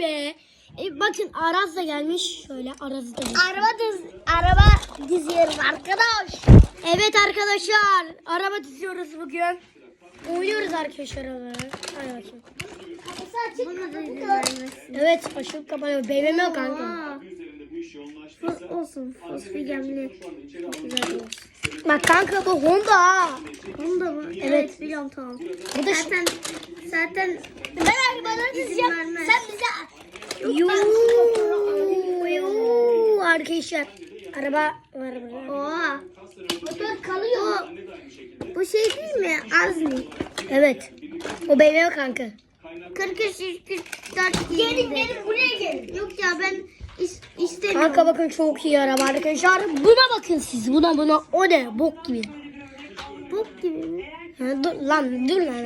be. E, bakın Araz da gelmiş. Şöyle Araz'ı da Araba diz, araba diziyoruz arkadaş. Evet arkadaşlar. Araba diziyoruz bugün. Oynuyoruz arkadaşlar. Hadi bakayım. Bunu da izleyelim. Evet açılıp kapanıyor. BMW kanka. Olsun. Fosfi gemli. Çok güzel olsun. Bak kanka bu Honda ha. Honda biliyorum tamam. Bu da Zaten zaten Ben bana dizeceğim. Sen bize Yuu, yuu, arkadaşlar. Araba var burada. Oha. Motor kalıyor. Bu şey değil mi? Azmi. Evet. O BMW kanka. 43 44 Gelin gelin buraya gelin. Yok ya ben is, istemiyorum. Kanka bakın çok iyi araba arkadaşlar. Buna bakın siz. Buna buna. O ne? Bok gibi. Dur lan dur lan.